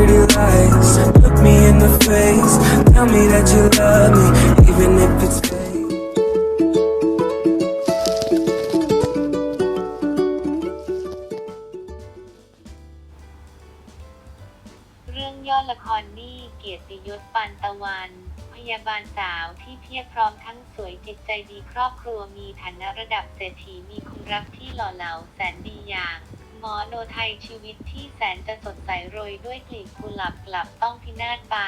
pretty lies. Look me in the face, tell me that you love me, even if it's fake. เรื่องย่อละครนี่เกียรติยศปานตะวัน พยาบาลสาวที่เพียบพร้อมทั้งสวยจิตใจดีครอบครัวมีฐานะระดับเศรษฐีมีคุณรักที่หล่อเหลาแสนดีอย่าง หมอโนไทยชีวิตที่แสนจะสดใสโรยด้วยกลีบกุหลาบกลับต้องพินาศไป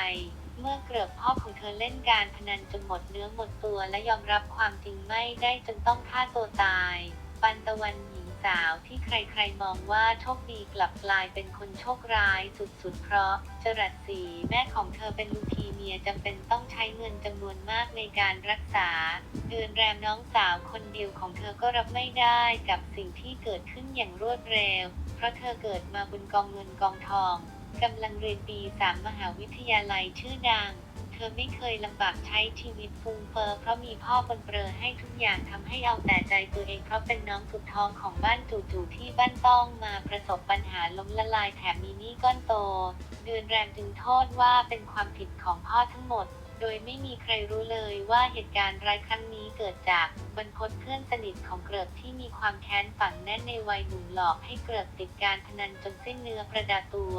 เมื่อเกือบพ่อของเธอเล่นการพนันจนหมดเนื้อหมดตัวและยอมรับความจริงไม่ได้จนต้องฆ่าตัวตาย ปันตะวันหญิง สาวที่ใครๆมองว่าโชคดีกลับกลายเป็นคนโชคร้ายสุดๆ เพราะจรัสสีแม่ของเธอเป็นลูคีเมียจำเป็นต้องใช้เงินจำนวนมากในการรักษา เดือนแรมน้องสาวคนเดียวของเธอก็รับไม่ได้กับสิ่งที่เกิดขึ้นอย่างรวดเร็ว เพราะเธอเกิดมาบนกองเงินกองทองกำลังเรียนปีสามมหาวิทยาลัยชื่อดัง ธอไม่เคยลำบากใช้ชีวิตฟุงเฟอ้อเพราะมีพ่อบนเปรอให้ทุกอย่างทำให้เอาแต่ใจตัวเองเพราะเป็นน้องสุดท้องของบ้านจู่ๆที่บ้านต้องมาประสบปัญหาล้มละลายแถมมีหนี้ก้อนโต เดือนแรมจึงโทษว่าเป็นความผิดของพ่อทั้งหมดโดยไม่มีใครรู้เลยว่าเหตุการณ์ร้ายครั้งนี้เกิดจากบรรพตเพื่อนสนิทของเกริกที่มีความแค้นฝังแน่นในวัยหนุ่มหลอกให้เกริกติดการพนันจนสิ้นเนื้อประดาตัว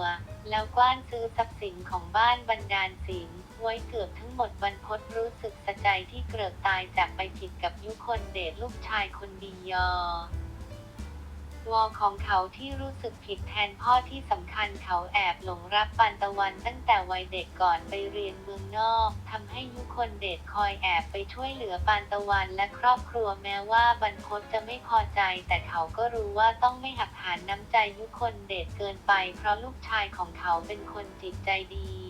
แล้วกว้านซื้อทรัพย์สินของบ้านบรรดาลสิน ไว้เกือบทั้งหมดบรรพตรู้สึกสะใจที่เกริกตายจากไปผิดกับยุคนเดชลูกชายคนดียอวอของเขาที่รู้สึกผิดแทนพ่อที่สำคัญเขาแอบหลงรักปันตะวันตั้งแต่วัยเด็กก่อนไปเรียนเมืองนอกทำให้ยุคนเดชคอยแอบไปช่วยเหลือปานตะวันและครอบครัวแม้ว่าบรรพตจะไม่พอใจ แต่เขาก็รู้ว่าต้องไม่หักหานน้ำใจยุคนเดชเกินไป เพราะลูกชายของเขาเป็นคนจิตใจดี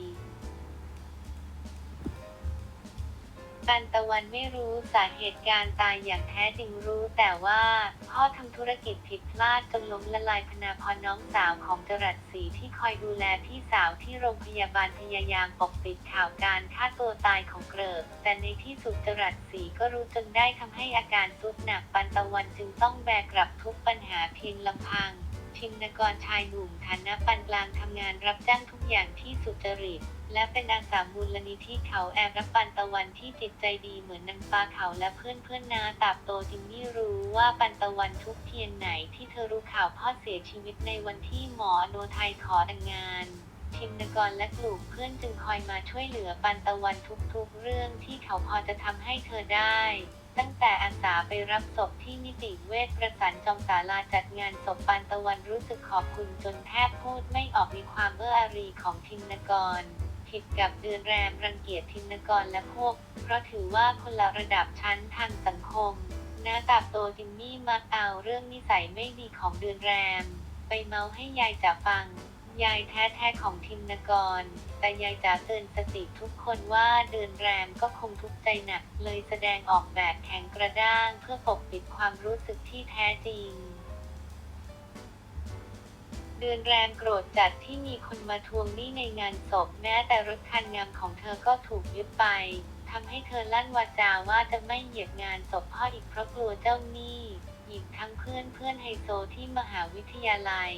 ปันตะวันไม่รู้สาเหตุการตายอย่างแท้จริงรู้ แต่ว่าพ่อทำธุรกิจผิดพลาดจนล้มละลายพนาพรน้องสาวของจรัสศรีที่คอยดูแลพี่สาวที่โรงพยาบาลพยายามปกปิดข่าวการฆ่าตัวตายของเกริกแต่ในที่สุดจรัสศรีก็รู้จนได้ทำให้อาการทรุดหนักปันตะวันจึงต้องแบกรับทุกปัญหาเพียงลำพัง ชินกรชายหนุ่มฐานะปานกลางทำงานรับจ้างทุกอย่างที่สุจริต และเป็นอาสามูลนิธิเขาแอบรับปันตะวันที่จิตใจดีเหมือนนางฟ้าเขาและเพื่อนเพื่อนนาตาบโตจึงไม่รู้ว่าปันตะวันทุกเพียงไหนที่เธอรู้ข่าวพ่อเสียชีวิตในวันที่หมอโนไทยขอแต่งงานชินกรและกลุ่มเพื่อนจึงคอยมาช่วยเหลือปันตะวันทุกๆเรื่องที่เขาพอจะทำให้เธอได้ ตั้งแต่อาสาไปรับศพที่นิติเวชประสานจอมศาลาจัดงานศพปานตะวันรู้สึกขอบคุณจนแทบพูดไม่ออกมีความเอื้ออารีของทินกร ผิดกับเดือนแรมรังเกียจทินกรและพวก เพราะถือว่าคนละระดับชั้นทางสังคมน้าตาบโตจิมมี่มักเอาเรื่องนิสัยไม่ดีของเดือนแรม ไปเมาให้ยายจ๋าฟัง ยายแท้ๆของทินกร แต่ยายจ๋าเตือนสติทุกคนว่าเดือนแรมก็คงทุกข์ใจหนัก เลยแสดงออกแบบแข็งกระด้างเพื่อปกปิดความรู้สึกที่แท้จริงเดือนแรมโกรธจัดที่มีคนมาทวงหนี้ในงานศพแม้แต่รถคันงามของเธอก็ถูกยึดไปทำให้เธอลั่นวาจาว่าจะไม่เหยียบงานศพพ่ออีกเพราะกลัวเจ้าหนี้อีกทั้งเพื่อนเพื่อนไฮโซที่มหาวิทยาลัย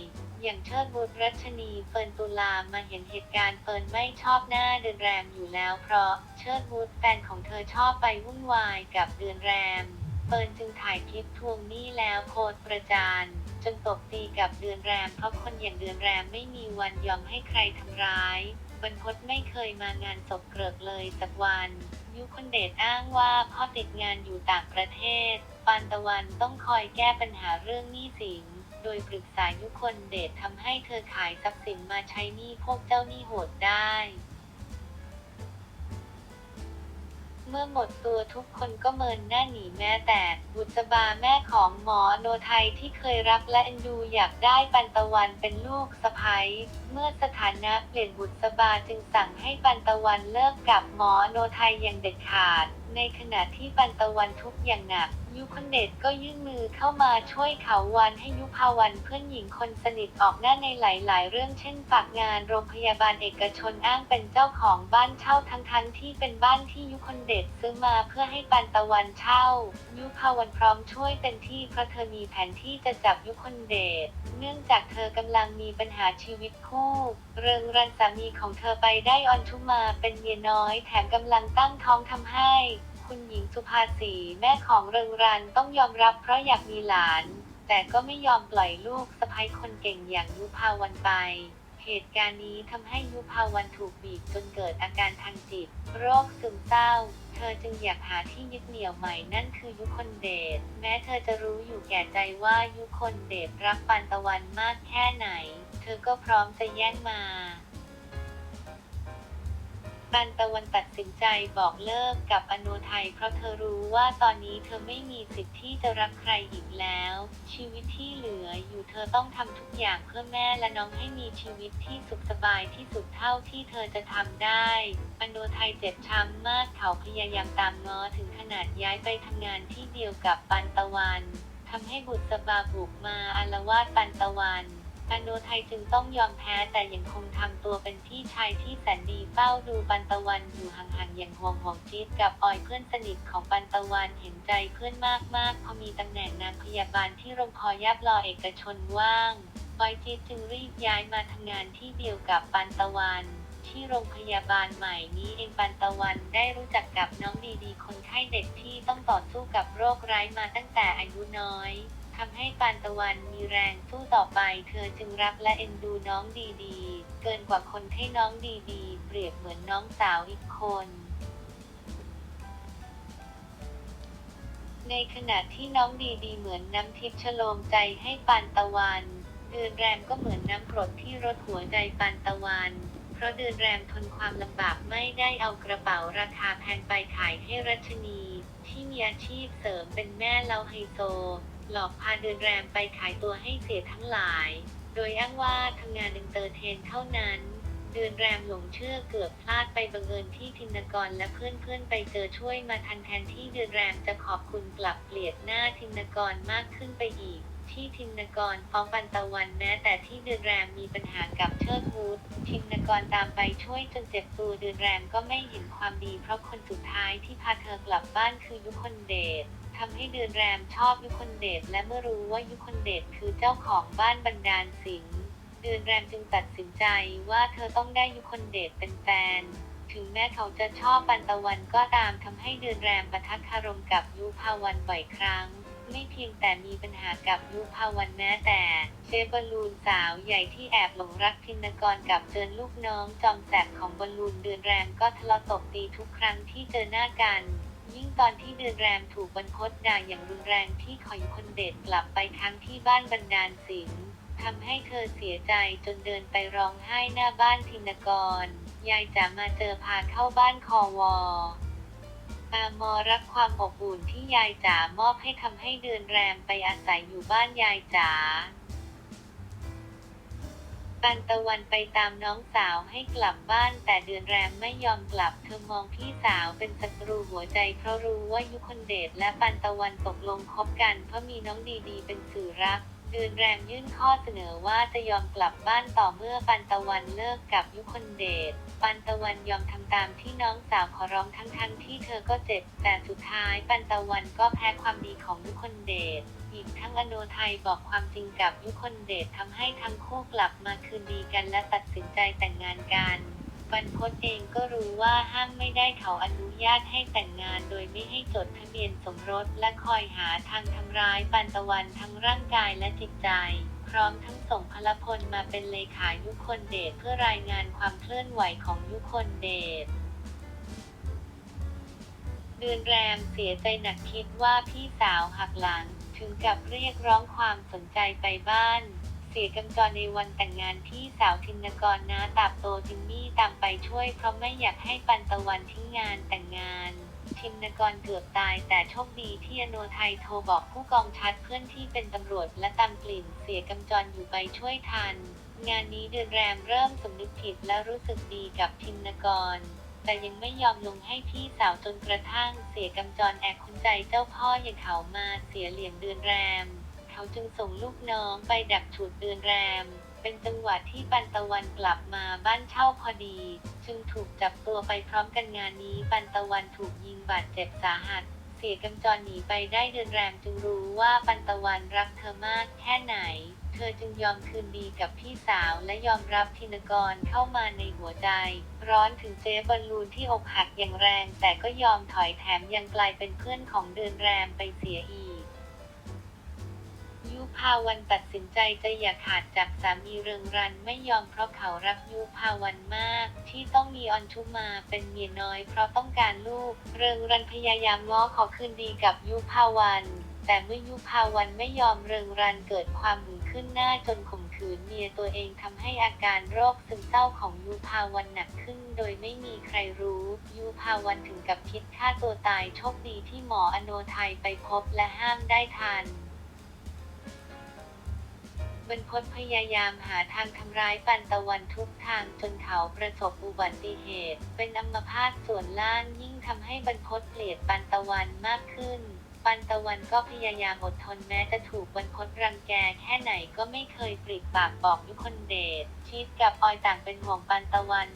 อย่างเชิดบุตรรัชนีเฟิร์นตุลามาเห็นเหตุการณ์เฟิร์นไม่ชอบหน้าเดือนแรมอยู่แล้วเพราะเชิดบุตรแฟนของเธอชอบไปวุ่นวายกับเดือนแรมเฟิร์นจึงถ่ายคลิปทวงหนี้แล้วโพสต์ประจานจนตบตีกับเดือนแรมเพราะคนอย่างเดือนแรมไม่มีวันยอมให้ใครทำร้ายบรรพตไม่เคยมางานศพเกริกเลยสักวันยุคนเดชอ้างว่าพ่อติดงานอยู่ต่างประเทศ ปานตะวันต้องคอยแก้ปัญหาเรื่องหนี้สิน โดยปรึกษายุคนเดชทำให้เธอขายทรัพย์สินมาใช้หนี้พวกเจ้าหนี้โหดได้ เมื่อหมดตัวทุกคนก็เมินหน้าหนีแม้แต่บุษบาแม่ของหมอโนไทยที่เคยรักและเอ็นดูอยากได้ปันตะวันเป็นลูกสะใภ้เมื่อสถานะเปลี่ยนบุษบาจึงสั่งให้ปันตะวันเลิกกับหมอโนไทยอย่างเด็ดขาด ในขณะที่ปันตะวันทุกอย่างหนัก ยุคนเดชก็ยื่นมือเข้ามาช่วยเขาวันให้ยุพาวันเพื่อนหญิงคนสนิทออกหน้าในหลาย ๆ เรื่องเช่นฝากงานโรงพยาบาลเอกชนอ้างเป็นเจ้าของบ้านเช่าทั้งๆที่เป็นบ้านที่ยุคนเดชซื้อมาเพื่อให้ปันตะวันเช่า ยุพาวันพร้อมช่วยเต็มที่เพราะเธอมีแผนที่จะจับยุคนเดชเนื่องจากเธอกำลังมีปัญหาชีวิตคู่ เริงรันสามีของเธอไปได้ออนทุมาเป็นเมียน้อยแถมกำลังตั้งท้องทำให้ คุณหญิงสุภาสีแม่ของเริงรันต้องยอมรับเพราะอยากมีหลาน แต่ก็ไม่ยอมปล่อยลูกสะใภ้คนเก่งอย่างยุพาวันไป เหตุการณ์นี้ทำให้ยุพาวันถูกบีบจนเกิดอาการทางจิต โรคซึมเศร้า เธอจึงอยากหาที่ยึดเหนี่ยวใหม่นั่นคือยุคนเดช แม้เธอจะรู้อยู่แก่ใจว่ายุคนเดชรักปันตะวันมากแค่ไหน เธอก็พร้อมจะแย่งมา ปันตะวันตัดสินใจบอกเลิกกับอโนไทยเพราะเธอรู้ว่าตอนนี้เธอไม่มีสิทธิ์ที่จะรักใครอีกแล้ว ชีวิตที่เหลืออยู่เธอต้องทำทุกอย่างเพื่อแม่และน้องให้มีชีวิตที่สุขสบายที่สุดเท่าที่เธอจะทำได้ อโนไทยเจ็บช้ำมากเขาพยายามตามง้อถึงขนาดย้ายไปทำงานที่เดียวกับปันตะวันทำให้บุตรสบาบุกมาอารวาสปันตะวัน อโนไทยจึงต้องยอมแพ้แต่ยังคงทำตัวเป็นพี่ชายที่แสนดีเฝ้าดูปันตะวันอยู่ห่างๆอย่างห่วงห่วงจิตกับออยเพื่อนสนิทของปันตะวันเห็นใจเพื่อนมากๆพอมีตำแหน่งนางพยาบาลที่โรงพยาบาลเอกชนว่างออยจิตจึงรีบย้ายมาทำงานที่เดียวกับปันตะวันที่โรงพยาบาลใหม่นี้เองปันตะวันได้รู้จักกับน้องดีๆคนไข้เด็กที่ต้องต่อสู้กับโรคร้ายมาตั้งแต่อายุน้อย ทำให้ปานตะวันมีแรงสู้ต่อไป เธอจึงรักและเอ็นดูน้องดีๆ เกินกว่าคนให้น้องดีๆ เปรียบเหมือนน้องสาวอีกคนในขณะที่น้องดีๆเหมือนน้ำทิพย์ชโลมใจให้ปานตะวันเดือนแรมก็เหมือนน้ำกรดที่รดหัวใจปานตะวัน เพราะเดือนแรมทนความลำบากไม่ได้เอากระเป๋าราคาแพงไปขายให้รัชนี ที่มีอาชีพเสริมเป็นแม่เล้าไฮโซ หลอกพาเดือนแรมไปขายตัวให้เสียทั้งหลาย โดยอ้างว่าทำงานเอนเตอร์เทนเท่านั้น เดือนแรมหลงเชื่อเกือบพลาดไปบังเอิญที่ธินกรและเพื่อนๆไปเจอช่วยมาทันแทนที่เดือนแรมจะขอบคุณกลับเกลียดหน้าธินกรมากขึ้นไปอีก ที่ทินกรฟ้องปันตะวันแม้แต่ที่เดือนแรมมีปัญหากับเชิดวูดทินกรตามไปช่วยจนเจ็บตัวเดือนแรมก็ไม่เห็นความดีเพราะคนสุดท้ายที่พาเธอกลับบ้านคือยุคนเดช ทำให้เดือนแรมชอบยุคนเดชและเมื่อรู้ว่ายุคนเดชคือเจ้าของบ้านบรรดาลสิงห์เดือนแรมจึงตัดสินใจว่าเธอต้องได้ยุคนเดชเป็นแฟน ถึงแม้เขาจะชอบปันตะวันก็ตามทำให้เดือนแรมประทักคารมกับยุภาวันบ่อยครั้ง ไม่เพียงแต่มีปัญหากับยุภาวันแม้แต่เชฟบอลลูนสาวใหญ่ที่แอบหลงรักทินกรกับเจินลูกน้องจอมแสบของบอลลูนเดือนแรมก็ทะเลาะตบตีทุกครั้งที่เจอหน้ากัน ยิ่งตอนที่เดือนแรมถูกบรรพตด่าอย่างรุนแรงที่ขอยคนเด็ดกลับไปทั้งที่บ้านบรรดาลสิงห์ทำให้เธอเสียใจจนเดินไปร้องไห้หน้าบ้านทินกร ยายจ๋ามาเจอพาเข้าบ้านคอวออามอรักความอบอุ่นที่ยายจ๋ามอบให้ทำให้เดือนแรมไปอาศัยอยู่บ้านยายจ๋า นตะวันไปตามน้องสาวให้กลับบ้าน แต่เดือนแรมไม่ยอมกลับ เธอมองพี่สาวเป็นศัตรูหัวใจเพราะรู้ว่ายุคนเดชและปันตะวันตกลงคบกันเพราะมีน้องดีๆ เป็นสื่อรัก เดืนแรมยื่นข้อเสนอว่าจะยอมกลับบ้านต่อเมื่อปันตะวันเลิกกับยุคนเดช ปันตะวันยอมทำตามที่น้องสาวขอร้องทั้งๆที่เธอก็เจ็บ แต่สุดท้ายปันตะวันก็แพ้ความดีของยุคนเดช อีกทั้งอโนไทยบอกความจริงกับยุคนเดชทำให้ทั้งคู่กลับมาคืนดีกันและตัดสินใจแต่งงานกัน บรรพตเองก็รู้ว่าห้ามไม่ได้เขาอนุญาตให้แต่งงานโดยไม่ให้จดทะเบียนสมรสและคอยหาทางทำร้ายปันตะวันทั้งร่างกายและจิตใจ พร้อมทั้งส่งพลพลมาเป็นเลขายุคนเดชเพื่อรายงานความเคลื่อนไหวของยุคนเดชเดือนแรมเสียใจหนักคิดว่าพี่สาวหักหลังถึงกับเรียกร้องความสนใจไปบ้าน เสียกำจรในวันแต่งงานพี่สาวทินกรนะตาบโตจิมมี่ตามไปช่วยเพราะไม่อยากให้ปันตะวันทิ้งงานแต่งงานทินกรเกือบตายแต่โชคดีที่อโนไทยโทรบอกผู้กองชัดเพื่อนที่เป็นตำรวจและตามกลิ่นเสียกำจรอยู่ไปช่วยทัน งานนี้เดือนแรมเริ่มสำนึกผิดและรู้สึกดีกับทินกร แต่ยังไม่ยอมลงให้พี่สาวจนกระทั่งเสียกำจรแอกคุณใจเจ้าพ่ออย่างเขามาเสียเหลี่ยมเดือนแรม เขาจึงส่งลูกน้องไปดักฉุดเดือนแรม เป็นจังหวะที่ปันตะวันกลับมาบ้านเช่าพอดี จึงถูกจับตัวไปพร้อมกันงานนี้ปันตะวันถูกยิงบาดเจ็บสาหัส เสียกำจรหนีไปได้เดือนแรมจึงรู้ว่าปันตะวันรักเธอมากแค่ไหน เธอจึงยอมคืนดีกับพี่สาวและยอมรับธินกรเข้ามาในหัวใจ ร้อนถึงเจ๊บอลลูนที่อกหักอย่างแรง แต่ก็ยอมถอยแถมยังกลายเป็นเพื่อนของเดือนแรมไปเสียอีก ยุพาวันตัดสินใจจะอย่าขาดจากสามีเริงรันไม่ยอมเพราะเขารักยุพาวันมาก ที่ต้องมีออนชุมาเป็นเมียน้อยเพราะต้องการลูก เริงรันพยายามง้อขอคืนดีกับยุพาวัน แต่เมื่อยุพาวันไม่ยอมเริงรันเกิดความหึงขึ้นหน้าจนข่มขืนเมียตัวเองทำให้อาการโรคซึมเศร้าของยุพาวันหนักขึ้น โดยไม่มีใครรู้ ยุพาวันถึงกับคิดฆ่าตัวตายโชคดีที่หมออโนไทยไปพบและห้ามได้ทัน บรรพตพยายามหาทางทำร้ายปันตะวันทุกทางจนเขาประสบอุบัติเหตุ เป็นอัมพาตส่วนล่างยิ่งทำให้บรรพตเกลียดปันตะวันมากขึ้น ปันตะวันก็พยายามอดทนแม้จะถูกบรรพตรังแกแค่ไหนก็ไม่เคยปริปากบอกยุคนเดชชีดกับออยต่างเป็นห่วงปันตะวัน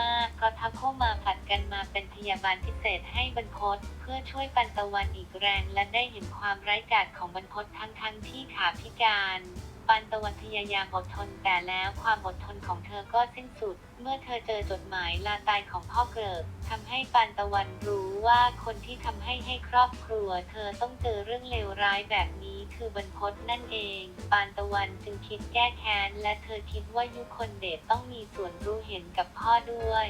มากๆเพราะทั้งคู่มาผัดกันมาเป็นพยาบาลพิเศษให้บรรพตเพื่อช่วยปันตะวันอีกแรงและได้เห็นความไร้กาจของบรรพตทั้งทั้งๆที่ขาพิการ ปันตะวันพยายามอดทนแต่แล้วความอดทนของเธอก็สิ้นสุด เมื่อเธอเจอจดหมายลาตายของพ่อเกิดทำให้ปันตะวันรู้ว่าคนที่ทำให้ให้ครอบครัว เธอต้องเจอเรื่องเลวร้ายแบบนี้คือบรรพตนั่นเอง ปานตะวันจึงคิดแก้แค้น และเธอคิดว่ายุคนเดชต้องมีส่วนรู้เห็นกับพ่อด้วย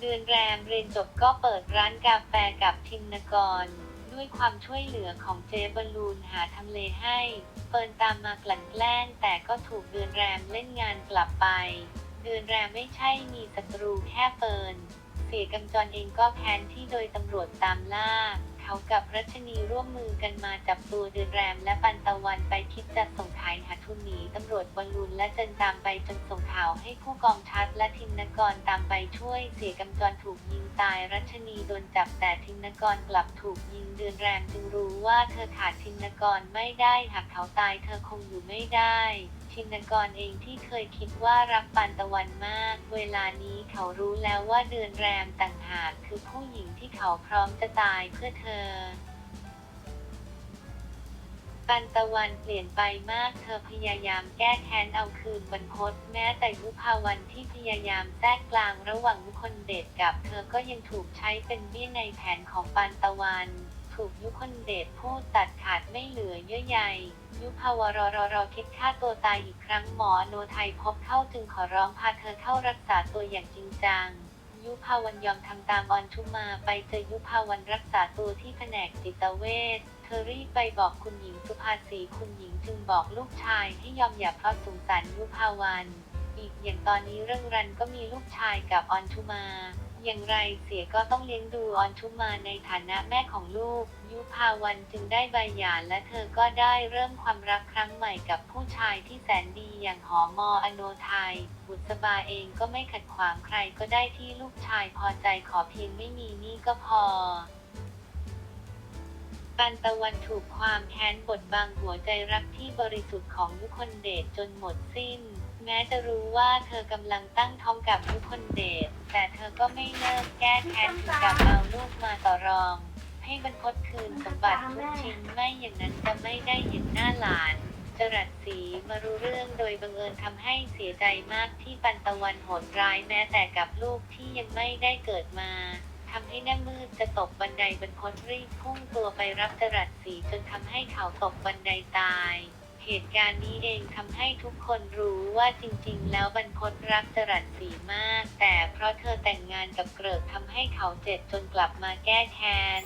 เดือนแรมเรียนจบก็เปิดร้านกาแฟกับทินนกร ด้วยความช่วยเหลือของเจบอลลูนหาทำเลให้ เฟิร์นตามมากลั่นแกล้งแต่ก็ถูกเดือนแรมเล่นงานกลับไป เดือนแรมไม่ใช่มีศัตรูแค่เฟิร์นเสียกำจรเองก็แค้นที่โดยตำรวจตามล่า เขากับรัชนีร่วมมือกันมาจับตัวเดือนแรมและปันตะวันไปคิดจะส่งขายหาทุนหนีตำรวจบอลลูนและเจนตามไปจนส่งข่าวให้ผู้กองชัดและทินนกรตามไปช่วยเสียกำจรถูกยิงตายรัชนีโดนจับแต่ทินกรกลับถูกยิงเดือนแรมจึงรู้ว่าเธอขาดทินกรไม่ได้หากเขาตายเธอคงอยู่ไม่ได้ ชินกรเองที่เคยคิดว่ารักปันตะวันมาก เวลานี้เขารู้แล้วว่าเดือนแรมต่างหากคือผู้หญิงที่เขาพร้อมจะตายเพื่อเธอปันตะวันเปลี่ยนไปมาก เธอพยายามแก้แค้นเอาคืนบรรพตแม้แต่ยุพาวันที่พยายามแทรกกลางระหว่างคนเดชกับ เธอก็ยังถูกใช้เป็นเบี้ยในแผนของปันตะวัน ถูกยุคนเดชพูดตัดขาดไม่เหลือเยื่อใยยุพาวรรรคิดฆ่าตัวตายอีกครั้งหมออโนไทยพบเข้าจึงขอร้องพาเธอเข้ารักษาตัวอย่างจริงจัง ยุพาวันยอมทำตามออนชุมาไปเจอยุพาวันรักษาตัวที่แผนกจิตเวชเธอรีบไปบอกคุณหญิงสุภาษีคุณหญิงจึงบอกลูกชายให้ยอมหย่าเพราะสงสารยุพาวัน อีกอย่างตอนนี้เรื่องรันก็มีลูกชายกับออนชุมา อย่างไรเสียก็ต้องเลี้ยงดูออนชุมาในฐานะแม่ของลูก ยุพาวันจึงได้ใบหย่าและเธอก็ได้เริ่มความรักครั้งใหม่กับผู้ชายที่แสนดีอย่างหอมออโนไทย บุษบาเองก็ไม่ขัดขวางใครก็ได้ที่ลูกชายพอใจขอเพียงไม่มีนี้ก็พอปันตะวันถูกความแค้นบดบังหัวใจรักที่บริสุทธิ์ของยุคนเดชจนหมดสิ้น แม้จะรู้ว่าเธอกำลังตั้งท้องกับยุคนเดชแต่เธอก็ไม่เลิกแก้แค้นถึงกับเอาลูกมาต่อรอง ให้บรรพตคืนสมบัติทุกชิ้นไม่อย่างนั้นจะไม่ได้เห็นหน้าหลานจรัสศรีมารู้เรื่องโดยบังเอิญทำให้เสียใจมากที่ปันตะวันโหดร้ายแม้แต่กับลูกที่ยังไม่ได้เกิดมาทำให้หน้ามืดจะตกบันไดบรรพตรีบพุ่งตัวไปรับจรัสศรีจนทำให้เขาตกบันไดตาย เหตุการณ์นี้เองทำให้ทุกคนรู้ว่าจริงๆ แล้วบรรพตรักจรัสศรีมาก แต่เพราะเธอแต่งงานกับเกริกทำให้เขาเจ็บจนกลับมาแก้แค้น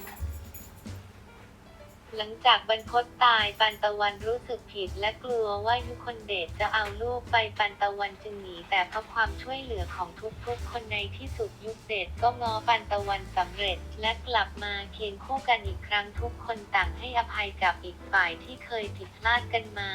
หลังจากบรรพตตายปันตะวันรู้สึกผิดและกลัวว่ายุคนเดชจะเอาลูกไปปันตะวันจึงหนีแต่เพราะความช่วยเหลือของทุกๆ คนในที่สุดยุคเดชก็ง้อปันตะวันสำเร็จ และกลับมาเคียงคู่กันอีกครั้งทุกคนต่างให้อภัยกับอีกฝ่ายที่เคยผิดพลาดกันมา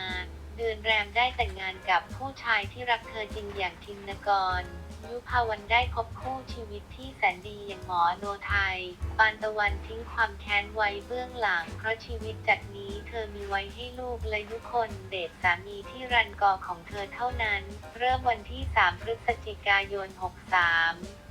เดือนแรมได้แต่งงานกับผู้ชายที่รักเธอจริงอย่างทินกร ยุพาวันได้พบคู่ชีวิตที่แสนดีอย่างหมอโนไทย ปานตะวันทิ้งความแค้นไว้เบื้องหลัง เพราะชีวิตจากนี้เธอมีไว้ให้ลูกและยุคนเดชสามีที่รันกอของเธอเท่านั้น เริ่มวันที่ 3 พฤศจิกายน 63